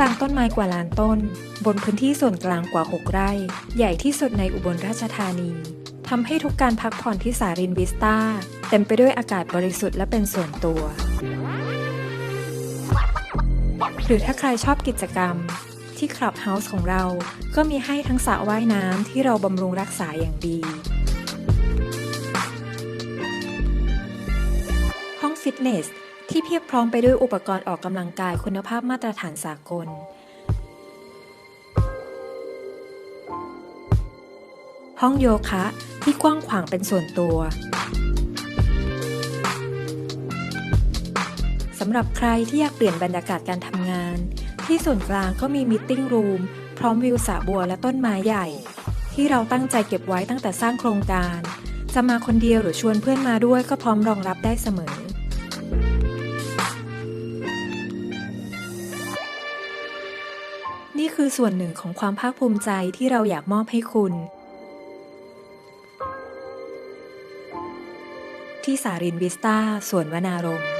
กลางต้นไม้กว่าล้านต้น บนพื้นที่ส่วนกลางกว่า 6 ไร่ ใหญ่ที่สุดในอุบลราชธานีทำให้ทุกการพักผ่อนที่สารินวิสตาเต็มไปด้วยอากาศบริสุทธิ์และเป็นส่วนตัว หรือถ้าใครชอบกิจกรรม ที่คลับเฮาส์ของเรา ก็มีให้ทั้งสระว่ายน้ำที่เราบำรุงรักษาอย่างดี ห้องฟิตเนส ที่เพียบพร้อมไปด้วยอุปกรณ์ออกกำลังกายคุณภาพมาตรฐานสากล ห้องโยคะที่กว้างขวางเป็นส่วนตัวสำหรับใครที่อยากเปลี่ยนบรรยากาศการทำงาน ที่ส่วนกลางก็มีมิทติ้งรูมพร้อมวิวสระบัวและต้นไม้ใหญ่ ที่เราตั้งใจเก็บไว้ตั้งแต่สร้างโครงการ จะมาคนเดียวหรือชวนเพื่อนมาด้วยก็พร้อมรองรับได้เสมอ นี่คือส่วนหนึ่งของความภาคภูมิใจที่เราอยากมอบให้คุณ ที่สารินวิสตาสวนวนารมณ์